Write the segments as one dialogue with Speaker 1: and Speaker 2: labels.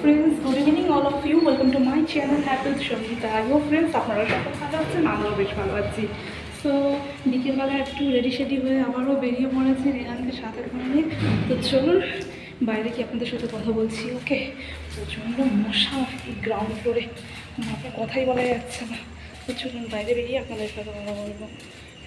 Speaker 1: Friends good evening all of you welcome to my channel happy Sangeeta I hope friends আপনারা সকল ভালো আছেন আমরাও বেশ ভালো আছি। সো বিকেলবেলা একটু রেডি শেডি হয়ে আবারও বেরিয়ে পড়েছি রেহানকে সাথে করে তো চলুন, বাইরে কি আপনাদের সাথে কথা বলছি, ওকে? প্রচণ্ড মশা এই গ্রাউন্ড ফ্লোরে আপনার কথাই বলা যাচ্ছে না। তো চলুন, বাইরে বেরিয়ে আপনাদের সাথে কথা বলব।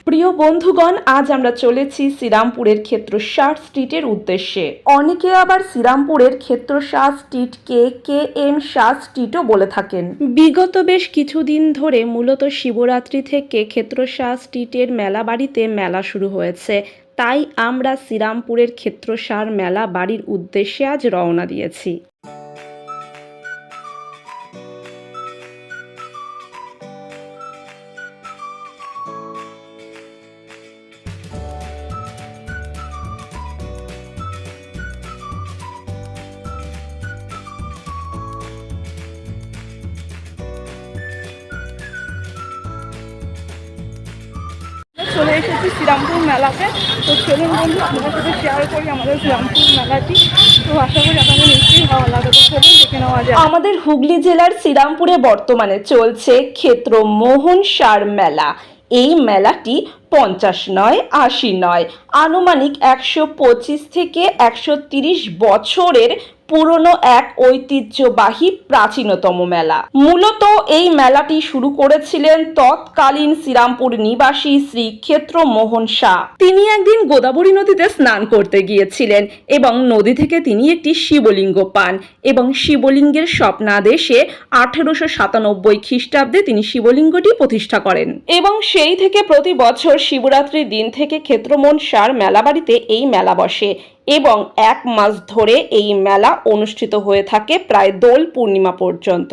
Speaker 2: প্রিয় বন্ধুগণ, আজ আমরা চলেছি শ্রীরামপুরের ক্ষেত্রসার স্ট্রিটের উদ্দেশ্যে। অনেকে আবার শ্রীরামপুরের ক্ষেত্রসার স্ট্রিটকে কে এম শাহ স্ট্রিটও বলে থাকেন। বিগত বেশ কিছুদিন ধরে মূলত শিবরাত্রি থেকে ক্ষেত্রসাহ স্ট্রিটের মেলা বাড়িতে মেলা শুরু হয়েছে। তাই আমরা শ্রীরামপুরের ক্ষেত্রসার মেলা বাড়ির উদ্দেশ্যে আজ রওনা দিয়েছি।
Speaker 1: তো বন্ধু, আপনাদের সাথে শেয়ার করি আমাদের শ্রীরামপুর মেলাটি। তো আশা করি আপনাদের নিশ্চয়ই ভালো লাগবে। তো চলুন দেখে নেওয়া যায়
Speaker 2: আমাদের হুগলি জেলার শ্রীরামপুরে বর্তমানে চলছে ক্ষেত্র মোহন সার মেলা। এই মেলাটি পঞ্চাশ নয়, আশি নয়। আনুমানিক একশো পঁচিশ থেকে একশো বছরের পুরনো এক ঐতিহ্যবাহী প্রাচীনতম মেলা। মূলত এই মেলাটি শুরু করেছিলেন তৎকালীন শ্রীরামপুর নিবাসী শ্রী ক্ষেত্র মোহন শাহ। তিনি একদিন গোদাবরী নদীতে স্নান করতে গিয়েছিলেন এবং নদী থেকে তিনি একটি শিবলিঙ্গ পান এবং শিবলিঙ্গের স্বপ্নাদেশে আঠেরোশো সাতানব্বই খ্রিস্টাব্দে তিনি শিবলিঙ্গটি প্রতিষ্ঠা করেন। এবং সেই থেকে প্রতি বছর শিবরাত্রির দিন থেকে ক্ষেত্রমন সার মেলাবাড়িতে এই মেলা বসে। এবং এক মাস ধরে এই মেলা অনুষ্ঠিত হয়ে থাকে প্রায় দোল পূর্ণিমা পর্যন্ত।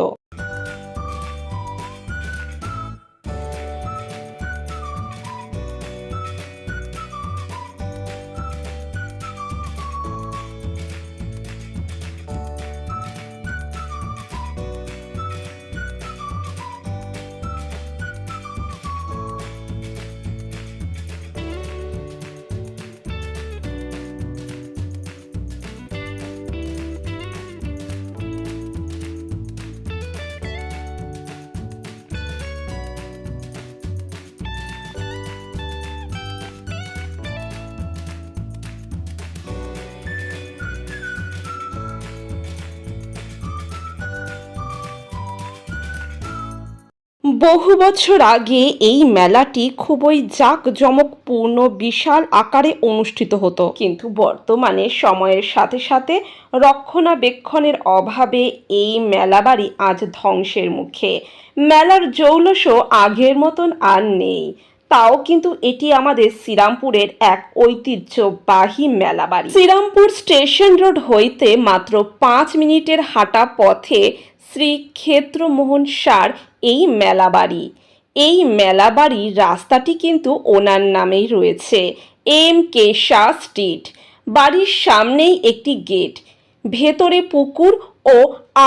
Speaker 2: বহু বছর আগে এই মেলাটি খুবই জাঁকজমকপূর্ণ, বিশাল আকারে অনুষ্ঠিত হতো। কিন্তু বর্তমানে সময়ের সাথে সাথে রক্ষণাবেক্ষণের অভাবে এই মেলাবাড়ি আজ ধ্বংসের মুখে। মেলার জৌলসও আগের মতন আর নেই। তাও কিন্তু এটি আমাদের শ্রীরামপুরের এক ঐতিহ্যবাহী মেলাবাড়ি। শ্রীরামপুর স্টেশন রোড হইতে মাত্র পাঁচ মিনিটের হাঁটা পথে শ্রী ক্ষেত্রমোহন সার এই মেলাবাড়ি। এই মেলাবাড়ির রাস্তাটি কিন্তু ওনার নামেই রয়েছে। M K Shah street. বাড়ির সামনেই একটি গেট। ভেতরে পুকুর ও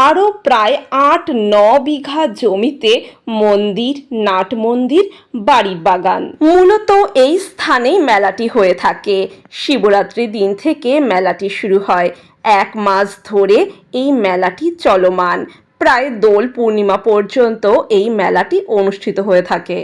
Speaker 2: আরও প্রায় আট ন বিঘা জমিতে মন্দির, নাট মন্দির বাড়ি বাগান। মূলত এই স্থানেই মেলাটি হয়ে থাকে। শিবরাত্রি দিন থেকে মেলাটি শুরু হয়। এক মাস ধরে এই মেলাটি চলমান। প্রায় দোল পূর্ণিমা পর্যন্ত এই মেলাটি অনুষ্ঠিত হয়ে থাকে।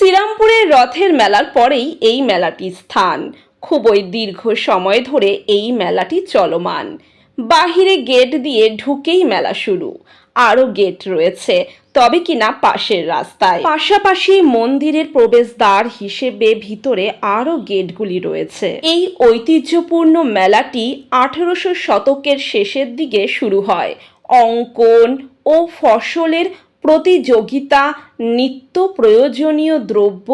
Speaker 2: শ্রীরামপুরের রথের মেলার পরেই এই মেলাটির স্থান। খুবই দীর্ঘ সময় ধরে এই মেলাটি চলমান। বাহিরে গেট দিয়ে ঢুকেই মেলা শুরু। আরও গেট রয়েছে, তবে কিনা পাশের রাস্তায়। পাশাপাশি মন্দিরের প্রবেশদ্বার হিসেবে ভিতরে আরও গেটগুলি রয়েছে। এই ঐতিহ্যপূর্ণ মেলাটি আঠেরোশো শতকের শেষের দিকে শুরু হয়। অঙ্কন ও ফসলের প্রতিযোগিতা, নিত্য প্রয়োজনীয় দ্রব্য,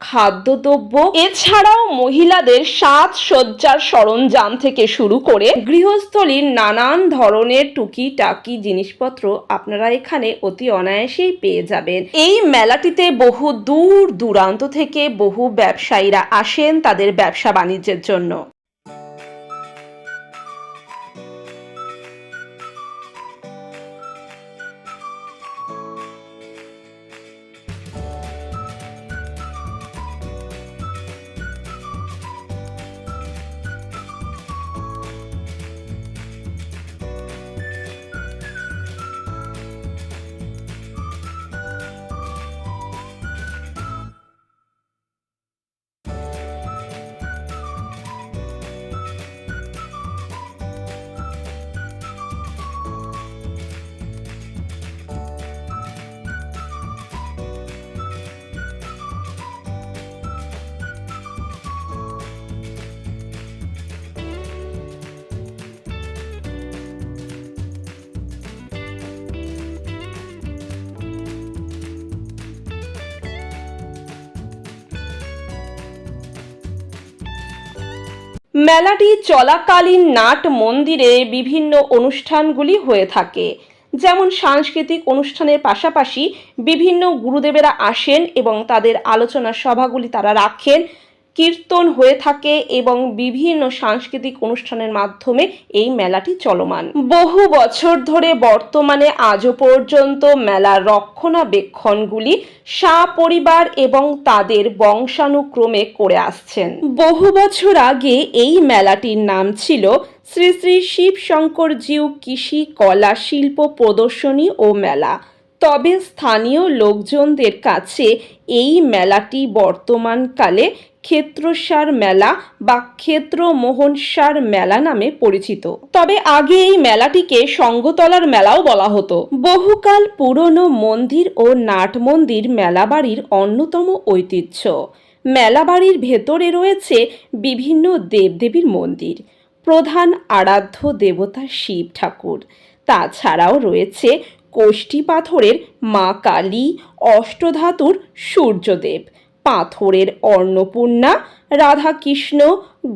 Speaker 2: খাদ্যদ্রব্য, এছাড়াও মহিলাদের সাজসজ্জার সরঞ্জাম থেকে শুরু করে গৃহস্থলীর নানান ধরনের টুকিটাকি জিনিসপত্র আপনারা এখানে অতি অনায়াসেই পেয়ে যাবেন। এই মেলাটিতে বহু দূর দূরান্ত থেকে বহু ব্যবসায়ীরা আসেন তাদের ব্যবসা বাণিজ্যের জন্য। মেলাটি চলাকালীন নাট মন্দিরে বিভিন্ন অনুষ্ঠানগুলি হয়ে থাকে। যেমন সাংস্কৃতিক অনুষ্ঠানের পাশাপাশি বিভিন্ন গুরুদেবেরা আসেন এবং তাদের আলোচনা সভাগুলি তারা রাখেন। কীর্তন হয়ে থাকে এবং বিভিন্ন সাংস্কৃতিক অনুষ্ঠানের মাধ্যমে এই মেলাটি চলমান। বহু বছর ধরে বর্তমানে আজও পর্যন্ত মেলার রক্ষণাবেক্ষণগুলি পরিবার এবং তাদের বংশানুক্রমে করে আসছেন। বহু বছর আগে এই মেলাটির নাম ছিল শ্রী শ্রী শিব শঙ্করজিউ কৃষি কলা শিল্প প্রদর্শনী ও মেলা। তবে স্থানীয় লোকজনদের কাছে এই মেলাটি বর্তমানকালে ক্ষেত্রসার মেলা বা ক্ষেত্র মোহনসার মেলা নামে পরিচিত। তবে আগে এই মেলাটিকে সঙ্গতলার মেলাও বলা হতো। বহুকাল পুরনো মন্দির ও নাট মন্দির মেলাবাড়ির অন্যতম ঐতিহ্য। মেলাবাড়ির ভেতরে রয়েছে বিভিন্ন দেবদেবীর মন্দির। প্রধান আরাধ্য দেবতা শিব ঠাকুর। তাছাড়াও রয়েছে কোষ্ঠী পাথরের মা কালী অষ্টধাতুর সূর্যদেব পাথরের অন্নপূর্ণা রাধাকৃষ্ণ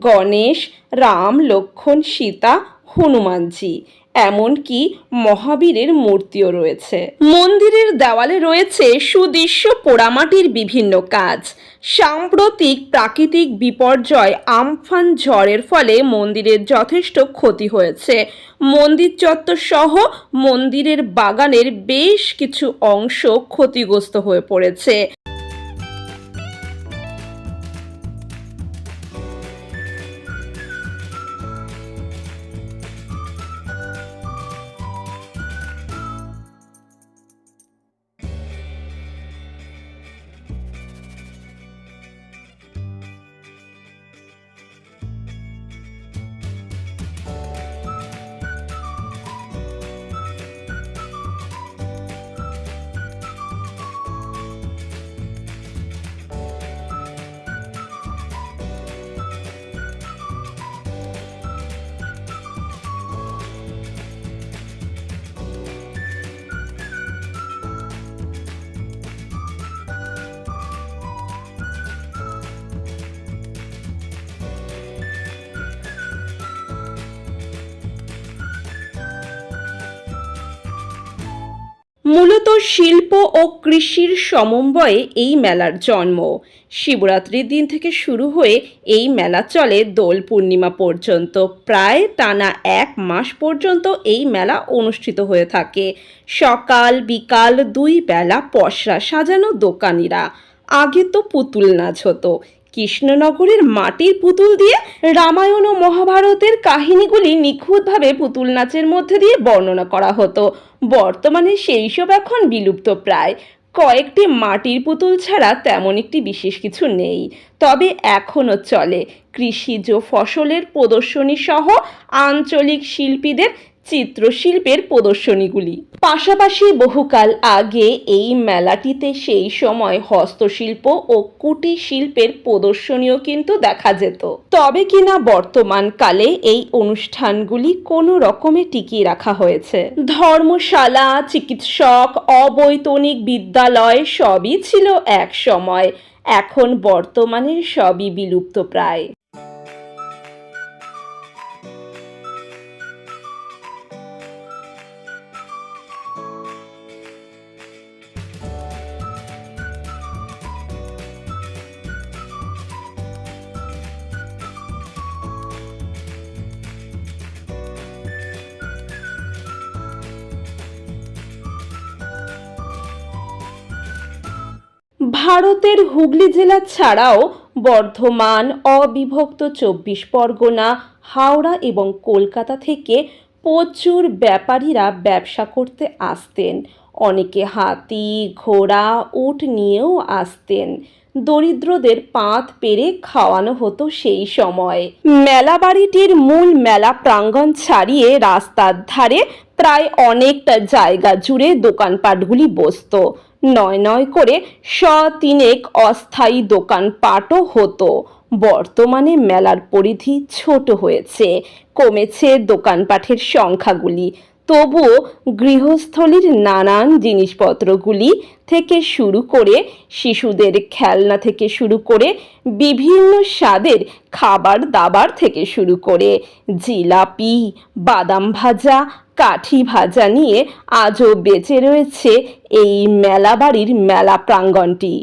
Speaker 2: গণেশ রাম লক্ষ্মণ সীতা হনুমানজি। এমনকি মহাবীরের মূর্তিও রয়েছে। মন্দিরের দেওয়ালে রয়েছে সুদৃশ্য পোড়ামাটির বিভিন্ন কাজ। সাম্প্রতিক প্রাকৃতিক বিপর্যয় আমফান ঝড়ের ফলে মন্দিরের যথেষ্ট ক্ষতি হয়েছে। মন্দির চত্বর সহ মন্দিরের বাগানের বেশ কিছু অংশ ক্ষতিগ্রস্ত হয়ে পড়েছে। মূলত শিল্প ও কৃষির সমন্বয়ে এই মেলার জন্ম। শিবরাত্রির দিন থেকে শুরু হয়ে এই মেলা চলে দোল পূর্ণিমা পর্যন্ত। প্রায় টানা এক মাস পর্যন্ত এই মেলা অনুষ্ঠিত হয়ে থাকে। সকাল, বিকাল দুই বেলা পসরা সাজানো দোকানিরা। আগে তো পুতুল নাচ হতো। কৃষ্ণনগরের মাটির পুতুল দিয়ে রামায়ণ ও মহাভারতের কাহিনীগুলি নিখুঁতভাবে পুতুল নাচের মধ্যে দিয়ে বর্ণনা করা হতো। বর্তমানে সেই সব এখন বিলুপ্ত প্রায়। কয়েকটি মাটির পুতুল ছাড়া তেমন একটি বিশেষ কিছু নেই। তবে এখনও চলে। কৃষিজ ফসলের প্রদর্শনী সহ আঞ্চলিক শিল্পীদের চিত্রশিল্পের প্রদর্শনীগুলি। পাশাপাশি বহুকাল আগে এই মেলাটিতে সেই সময় হস্তশিল্প ও কুটির শিল্পের প্রদর্শনীও কিন্তু দেখা যেত। তবে কিনা বর্তমানকালে এই অনুষ্ঠানগুলি কোনো রকমে টিকিয়ে রাখা হয়েছে। ধর্মশালা, চিকিৎসক, অবৈতনিক বিদ্যালয় সবই ছিল এক সময়। এখন বর্তমানে সবই বিলুপ্ত প্রায়। ভারতের হুগলি জেলা ছাড়াও বর্ধমান, অবিভক্ত চব্বিশ পরগনা, হাওড়া এবং কলকাতা থেকে প্রচুর ব্যাপারীরা ব্যবসা করতে আসতেন। অনেকে হাতি, ঘোড়া, উট নিয়েও আসতেন। দরিদ্রদের পাঁত পেরে খাওয়ানো হতো সেই সময়। মেলা বাড়িটির মূল মেলা প্রাঙ্গণ ছাড়িয়ে রাস্তার ধারে প্রায় অনেকটা জায়গা জুড়ে দোকানপাটগুলি বসতো। নয় নয় করে স তিনেক অস্থায়ী দোকান পাটও হতো। বর্তমানে মেলার পরিধি ছোট হয়েছে। কমেছে দোকানপাটের সংখ্যাগুলি। তবুও গৃহস্থলীর নানান জিনিসপত্রগুলি থেকে শুরু করে, শিশুদের খেলনা থেকে শুরু করে, বিভিন্ন স্বাদের খাবার দাবার থেকে শুরু করে, জিলাপি, বাদাম ভাজা, কাঠি ভাজা নিয়ে আজও বেঁচে রয়েছে এই মেলা বাড়ির মেলা প্রাঙ্গণটি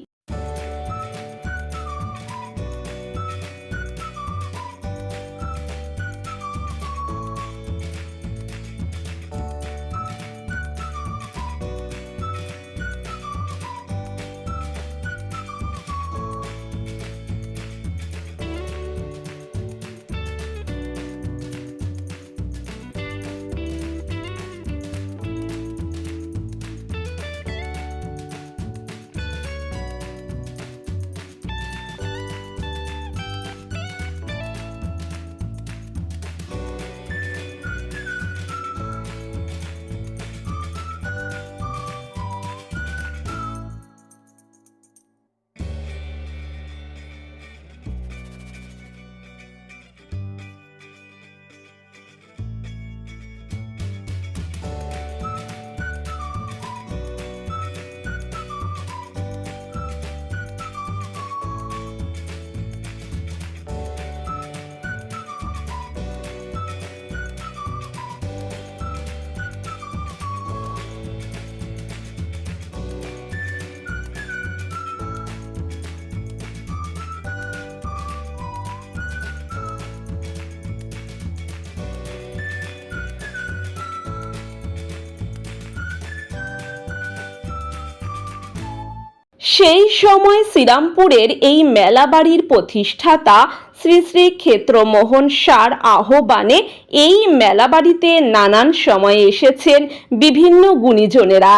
Speaker 2: সেই সময় শ্রীরামপুরের এই মেলাবাড়ির প্রতিষ্ঠাতা শ্রী শ্রী ক্ষেত্রমোহন সার আহ্বানে এই মেলাবাড়িতে নানান সময়ে এসেছেন বিভিন্ন গুণীজনেরা।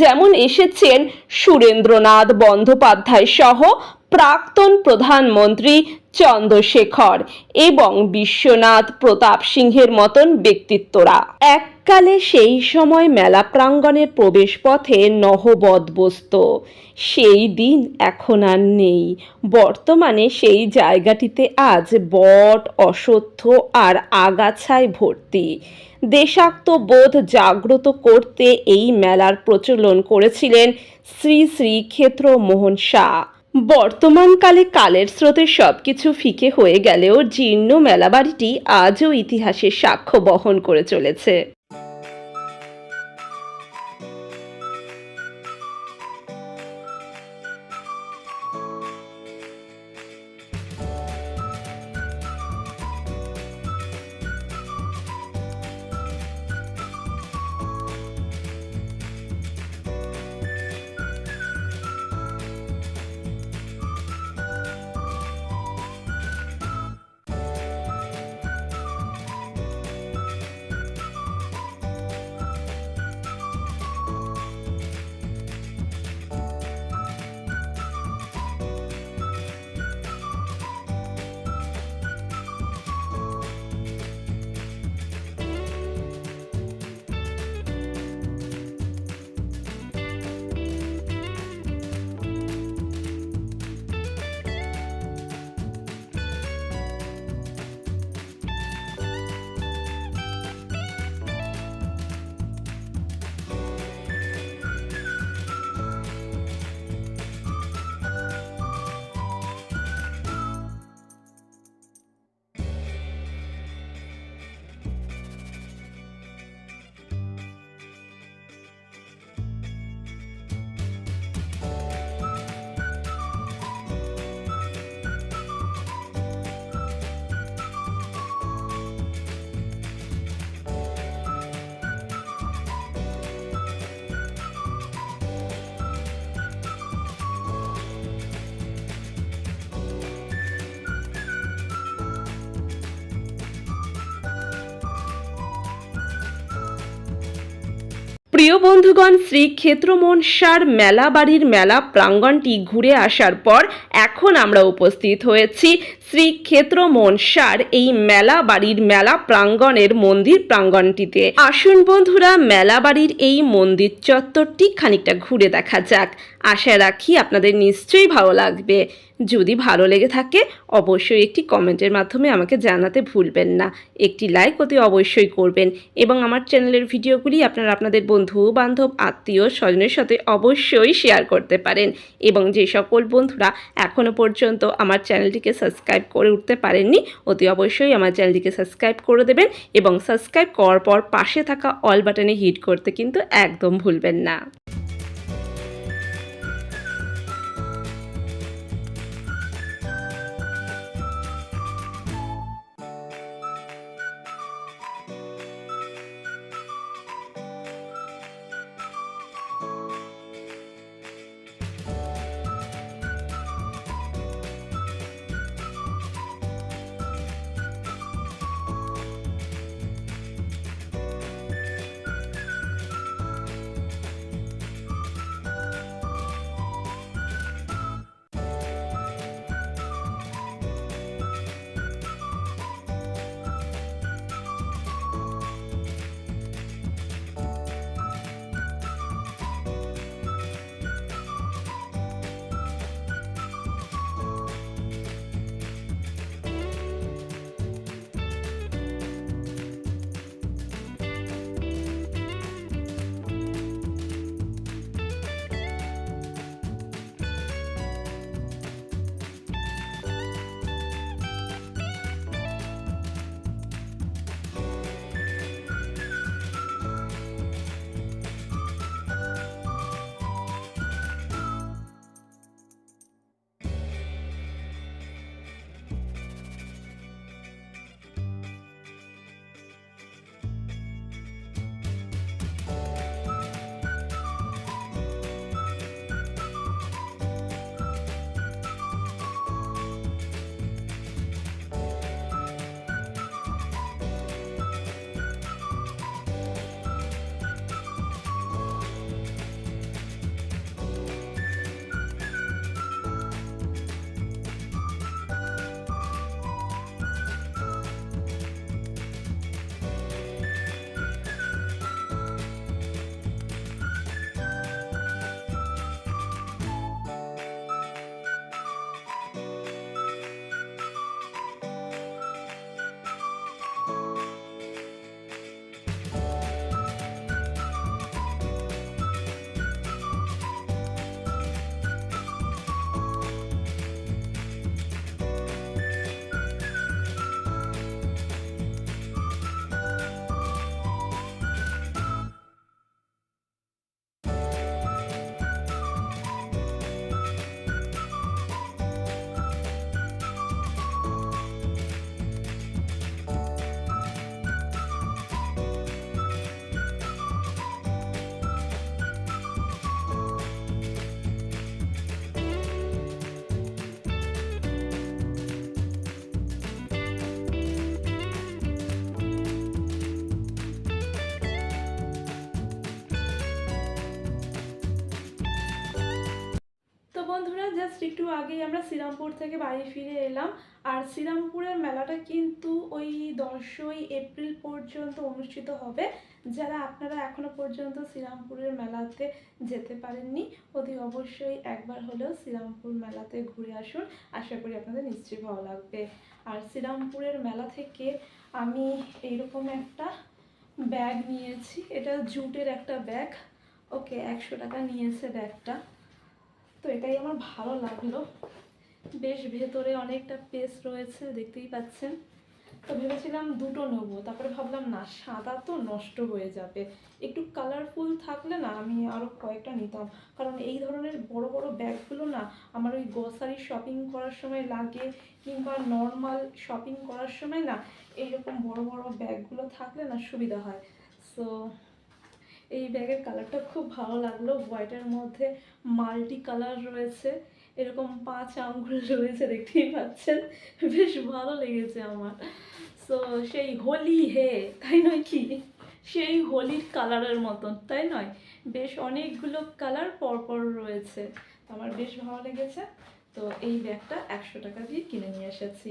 Speaker 2: যেমন এসেছেন সুরেন্দ্রনাথ বন্দ্যোপাধ্যায় সহ প্রাক্তন প্রধানমন্ত্রী চন্দ্রশেখর এবং বিশ্বনাথ প্রতাপ সিংহের মতন ব্যক্তিত্বরা। এককালে সেই সময় মেলা প্রাঙ্গণের প্রবেশপথে নহবত বসত। সেই দিন এখন আর নেই। বর্তমানে সেই জায়গাটিতে আজ বট অশ্বত্থ আর আগাছায় ভর্তি। দেশাত্মবোধ জাগ্রত করতে এই মেলার প্রচলন করেছিলেন শ্রী শ্রী ক্ষেত্র মোহন শাহ। বর্তমানকালে কালের স্রোতে সবকিছু ফিকে হয়ে গেলেও জীর্ণ মেলাবাড়িটি আজও ইতিহাসের সাক্ষ্য বহন করে চলেছে।
Speaker 1: প্রিয় বন্ধুগণ শ্রীক্ষেত্র মনসার মেলা বাড়ির মেলা প্রাঙ্গণটি ঘুরে আসার পর এখন আমরা উপস্থিত হয়েছি শ্রীক্ষেত্র মনসার এই মেলা বাড়ির মেলা প্রাঙ্গণের মন্দির প্রাঙ্গণটিতে আসুন বন্ধুরা মেলা বাড়ির এই মন্দির চত্বরটি খানিকটা ঘুরে দেখা যাক। আশা রাখি আপনাদের নিশ্চয়ই ভালো লাগবে। যদি ভালো লেগে থাকে, অবশ্যই একটি কমেন্টের মাধ্যমে আমাকে জানাতে ভুলবেন না। একটি লাইক অতি অবশ্যই করবেন এবং আমার চ্যানেলের ভিডিওগুলি আপনারা আপনাদের বন্ধু, বান্ধব, আত্মীয়, স্বজনের সাথে অবশ্যই শেয়ার করতে পারেন এবং যে সকল বন্ধুরা এখনও পর্যন্ত আমার চ্যানেলটিকে সাবস্ক্রাইব করে উঠতে পারেননি, অতি অবশ্যই আমার চ্যানেলটিকে সাবস্ক্রাইব করে দেবেন এবং সাবস্ক্রাইব করার পর পাশে থাকা অল বাটনে হিট করতে কিন্তু একদম ভুলবেন না। জাস্ট একটু আগেই আমরা শ্রীরামপুর থেকে বাড়ি ফিরে এলাম। আর শ্রীরামপুরের মেলাটা কিন্তু ওই দশই এপ্রিল পর্যন্ত অনুষ্ঠিত হবে। যারা আপনারা এখনও পর্যন্ত শ্রীরামপুরের মেলাতে যেতে পারেননি, অতি অবশ্যই একবার হলেও শ্রীরামপুর মেলাতে ঘুরে আসুন। আশা করি আপনাদের নিশ্চয়ই ভালো লাগবে। আর শ্রীরামপুরের মেলা থেকে আমি এইরকম একটা ব্যাগ নিয়েছি। এটা জুটের একটা ব্যাগ। ওকে, একশো টাকা নিয়েছে ব্যাগটা। তো এটাই আমার ভালো লাগল। বেশ ভেতরে অনেকটা পেস রয়েছে, দেখতেই পাচ্ছেন। তো ভেবেছিলাম দুটো নেব, তারপরে ভাবলাম না, সাদা তো নষ্ট হয়ে যাবে। একটু কালারফুল থাকলে না আমি আরও কয়েকটা নিতাম। কারণ এই ধরনের বড় বড় ব্যাগগুলো না আমার ওই গ্রসারি শপিং করার সময় লাগে, কিংবা নর্মাল শপিং করার সময় না, এইরকম বড় বড় ব্যাগগুলো থাকলে না সুবিধা হয়। সো এই ব্যাগের কালারটা খুব ভালো লাগল। হোয়াইটের মধ্যে মাল্টি কালার রয়েছে। এরকম পাঁচ আঙ্গুল রয়েছে, দেখতেই পাচ্ছেন। বেশ ভালো লেগেছে আমার। সো সেই হোলি হে, তাই নয় কি? সেই হোলির কালারের মতন, তাই নয়? বেশ অনেকগুলো কালার পরপর রয়েছে। আমার বেশ ভালো লেগেছে। তো এই ব্যাগটা একশো টাকা দিয়ে কিনে নিয়ে এসেছি।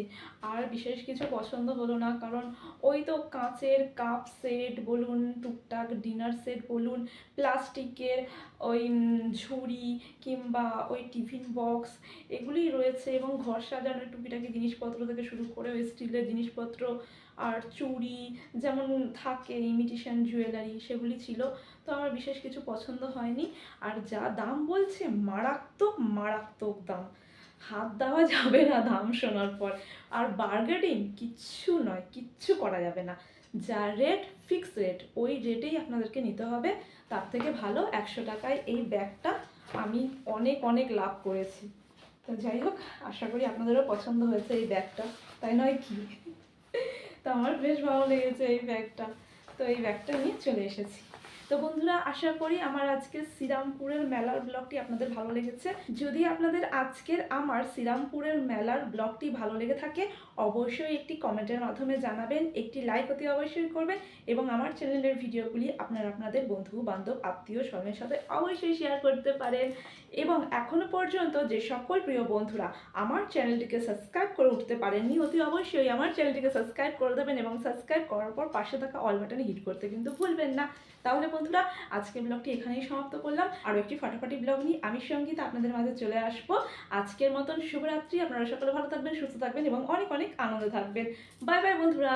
Speaker 1: আর বিশেষ কিছু পছন্দ হলো না, কারণ ওই তো কাঁচের কাপ সেট বলুন, টুকটাক ডিনার সেট বলুন, প্লাস্টিকের ওই ঝুড়ি কিংবা ওই টিফিন বক্স এগুলিই রয়েছে এবং ঘর সাজানোর টুকিটাকি জিনিসপত্র থেকে শুরু করে ওই স্টিলের জিনিসপত্র আর চুড়ি যেমন থাকে ইমিটেশন জুয়েলারি সেগুলি ছিল। তো আমার বিশেষ কিছু পছন্দ হয়নি। আর যা দাম বলছে মারাত্মক মারাত্মক দাম। হাত দেওয়া যাবে না দাম শোনার পর। আর বার্গেটিং কিচ্ছু নয়, কিচ্ছু করা যাবে না। যা রেট ফিক্স রেট ওই রেটেই আপনাদেরকে নিতে হবে। তার থেকে ভালো একশো টাকায় এই ব্যাগটা আমি অনেক অনেক লাভ করেছি। তো যাই হোক, আশা করি আপনাদেরও পছন্দ হয়েছে এই ব্যাগটা। তাই নয় কি? তো আমার বেশ ভালো লেগেছে এই ব্যাগটা। তো এই ব্যাগটা নিয়ে চলে এসেছি। তো বন্ধুরা, আশা করি আমার আজকের শ্রীরামপুরের মেলার ব্লগটি আপনাদের ভালো লেগেছে। যদি আপনাদের আজকের আমার শ্রীরামপুরের মেলার ব্লগটি ভালো লেগে থাকে, অবশ্যই একটি কমেন্টের মাধ্যমে জানাবেন, একটি লাইক অতি অবশ্যই করবেন এবং আমার চ্যানেলের ভিডিওগুলি আপনারা আপনাদের বন্ধু বান্ধব আত্মীয় স্বজনের সাথে অবশ্যই শেয়ার করতে পারেন। এবং এখনও পর্যন্ত যে সকল প্রিয় বন্ধুরা আমার চ্যানেলটিকে সাবস্ক্রাইব করে উঠতে পারেননি, অতি অবশ্যই আমার চ্যানেলটিকে সাবস্ক্রাইব করে দেবেন এবং সাবস্ক্রাইব করার পর পাশে থাকা অল বাটনে হিট করতে কিন্তু ভুলবেন না। তাহলে বন্ধুরা, আজকের ব্লগটি এখানেই সমাপ্ত করলাম। আরও একটি ফটোফাটি ব্লগ নিয়ে আমি সংগীত আপনাদের মাঝে চলে আসব। আজকের মতন শুভরাত্রি। আপনারা সকলে ভালো থাকবেন, সুস্থ থাকবেন এবং অনেক অনেক আনন্দ থাকবেন। বাই বাই বন্ধুরা।